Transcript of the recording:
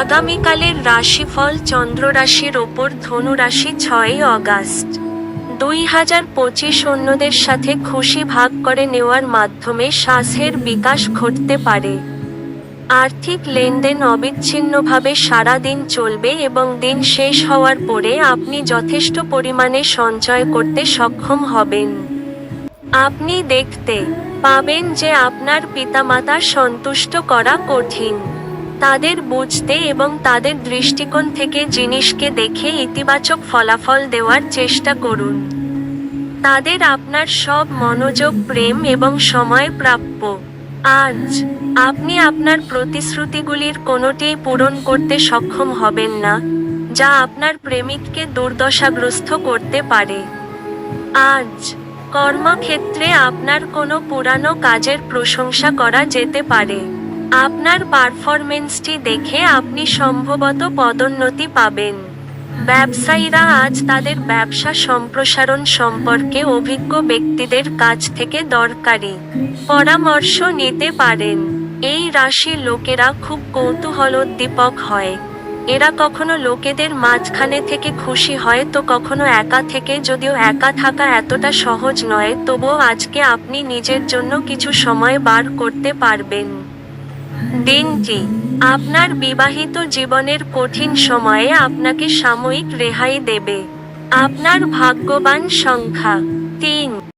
আগামীকালের রাশিফল চন্দ্র রাশির ওপর ধনু রাশি ছয়ই অগাস্ট। দুই হাজার পঁচিশ অন্যদের সাথে খুশি ভাগ করে নেওয়ার মাধ্যমে শ্বাসের বিকাশ ঘটতে পারে। আর্থিক লেনদেন অবিচ্ছিন্নভাবে সারা দিন চলবে এবং দিন শেষ হওয়ার পরে আপনি যথেষ্ট পরিমাণে সঞ্চয় করতে সক্ষম হবেন। আপনি দেখতে পাবেন যে আপনার পিতামাতা সন্তুষ্ট করা কঠিন। তাদের বুঝতে এবং তাদের দৃষ্টিকোণ থেকে জিনিসকে দেখে ইতিবাচক ফলাফল দেওয়ার চেষ্টা করুন। তাদের আপনার সব মনোযোগ, প্রেম এবং সময় প্রাপ্য। আজ আপনি আপনার প্রতিশ্রুতিগুলির কোনোটিই পূরণ করতে সক্ষম হবেন না, যা আপনার প্রেমিককে দুর্দশাগ্রস্ত করতে পারে। আজ কর্মক্ষেত্রে আপনার কোনো পুরানো কাজের প্রশংসা করা যেতে পারে। আপনার পারফরমেন্সটি দেখে আপনি সম্ভবত পদোন্নতি পাবেন। ব্যবসায়ীরা আজ তাদের ব্যবসা সম্প্রসারণ সম্পর্কে অভিজ্ঞ ব্যক্তিদের কাছ থেকে দরকারি পরামর্শ নিতে পারেন। এই রাশির লোকেরা খুব কৌতূহলোদ্দীপক হয়। এরা কখনো লোকেদের মাঝখানে থেকে খুশি হয় তো কখনো একা থেকে যদিও একা থাকা এতটা সহজ নয়, তবুও আজকে আপনি নিজের জন্য কিছু সময় বার করতে পারবেন। দিনটি আপনার বিবাহিত জীবনের কঠিন সময়ে আপনাকে সাময়িক রেহাই দেবে। আপনার ভাগ্যবান সংখ্যা তিন।